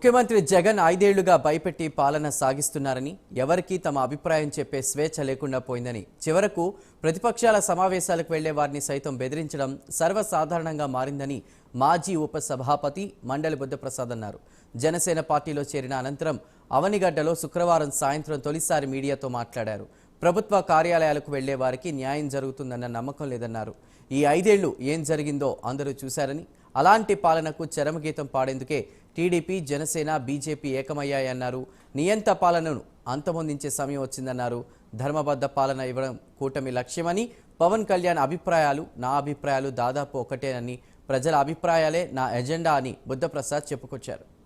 ముఖ్యమంత్రి జగన్ ఐదేళ్ళుగా భయపెట్టి పాలన సాగిస్తున్నారని ఎవరికీ తమ అభిప్రాయం చెప్పే స్వేచ్ఛ లేకుండా పోయిందని. చివరకు ప్రతిపక్షాల సమావేశాలకు వెళ్ళే వారిని సైతం బెదిరించడం సర్వసాధారణంగా మారిందని మాజీ ఉపసభాపతి మండలి బుద్ధప్రసాద్ అన్నారు. జనసేన పార్టీలో చేరిన అనంతరం అవనిగడ్డలో శుక్రవారం సాయంత్రం తొలిసారి మీడియాతో మాట్లాడారు. ప్రభుత్వ కార్యాలయాలకు వెళ్ళే వారికి న్యాయం జరుగుతుందన్న నమ్మకం లేదన్నారు. ఈ ఐదేళ్ళు ఏం జరిగిందో అందరూ చూశారని అలాంటి పాలనకు చరమగీతం పాడేందుకే టీడీపీ జనసేన బీజేపీ ఏకమయ్యాయన్నారు. నియంత పాలనను అంతమొందించే సమయం వచ్చిందన్నారు. ధర్మబద్ధ పాలన ఇవ్వడం కూటమి లక్ష్యమని పవన్ కళ్యాణ్ అభిప్రాయాలు నా అభిప్రాయాలు దాదాపు ఒకటేనని ప్రజల అభిప్రాయాలే నా ఎజెండా అని బుద్ధప్రసాద్ చెప్పుకొచ్చారు.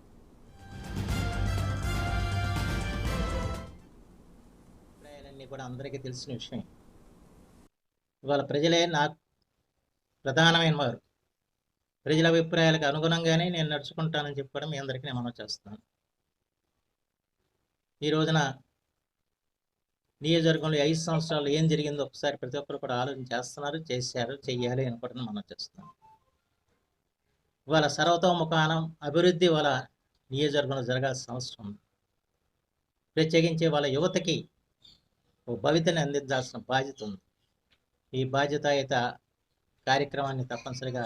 కూడా అందరికీ తెలిసిన విషయం ఇవాళ ప్రజలే నాకు ప్రధానమైన వారు. ప్రజల అభిప్రాయాలకు అనుగుణంగానే నేను నడుచుకుంటానని చెప్పడం మీ అందరికీ నేను మనం చేస్తాను ఈ రోజున నియోజకవర్గంలో ఐదు సంవత్సరాలు ఏం జరిగిందో ఒకసారి ప్రతి ఒక్కరు కూడా ఆలోచన చేస్తున్నారు చేశారు చెయ్యాలి అని కూడా మనం చేస్తున్నాం ఇవాళ సర్వతోముఖానం అభివృద్ధి వాళ్ళ నియోజకవర్గంలో జరగాల్సిన అవసరం ఉంది. ప్రత్యేకించి వాళ్ళ యువతకి ఓ భవితని అందించాల్సిన బాధ్యత ఉంది. ఈ బాధ్యతాయుత కార్యక్రమాన్ని తప్పనిసరిగా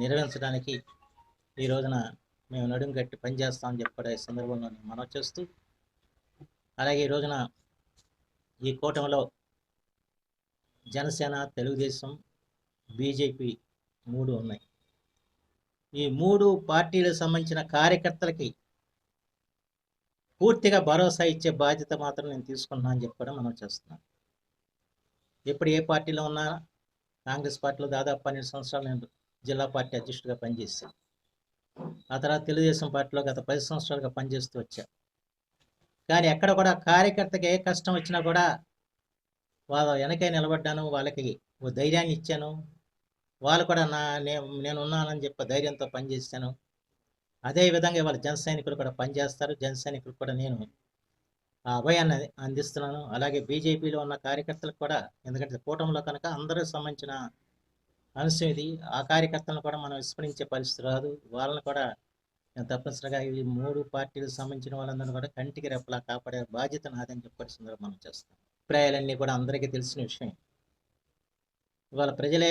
నిర్వహించడానికి ఈ రోజున మేము నడుం కట్టి పనిచేస్తామని చెప్పే సందర్భంలో మనం మనవి చేస్తూ అలాగే ఈ రోజున ఈ కూటమిలో జనసేన తెలుగుదేశం బీజేపీ మూడు ఉన్నాయి. ఈ మూడు పార్టీలకు సంబంధించిన కార్యకర్తలకి పూర్తిగా భరోసా ఇచ్చే బాధ్యత మాత్రం నేను తీసుకున్నాను అని చెప్పడం మనం చేస్తున్నాం. ఇప్పుడు ఏ పార్టీలో ఉన్నా కాంగ్రెస్ పార్టీలో దాదాపు పన్నెండు సంవత్సరాలు నేను జిల్లా పార్టీ అధ్యక్షుడిగా పనిచేశాను ఆ తర్వాత తెలుగుదేశం పార్టీలో గత పది సంవత్సరాలుగా పనిచేస్తూ వచ్చా కానీ ఎక్కడ కూడా కార్యకర్తకి ఏ కష్టం వచ్చినా కూడా వాళ్ళ వెనకే నిలబడ్డాను వాళ్ళకి ఓ ధైర్యాన్ని ఇచ్చాను. వాళ్ళు కూడా నా నేను నేను ఉన్నానని చెప్పి ధైర్యంతో పనిచేశాను. అదే విధంగా ఇవాళ జన సైనికులు కూడా పనిచేస్తారు. జన సైనికులు కూడా నేను ఆ అభయాన్ని అందిస్తున్నాను. అలాగే బీజేపీలో ఉన్న కార్యకర్తలకు కూడా ఎందుకంటే కూటమిలో కనుక అందరూ సంబంధించిన అంశం ఇది ఆ కార్యకర్తలను కూడా మనం విస్మరించే పరిస్థితి రాదు. వాళ్ళని కూడా నేను తప్పనిసరిగా ఈ మూడు పార్టీలకు సంబంధించిన వాళ్ళందరినీ కూడా కంటికి రెప్పలా కాపాడే బాధ్యత నాదని చెప్పాల్సిందిగా మనం చేస్తాం. అభిప్రాయాలన్నీ కూడా అందరికీ తెలిసిన విషయం. ఇవాళ ప్రజలే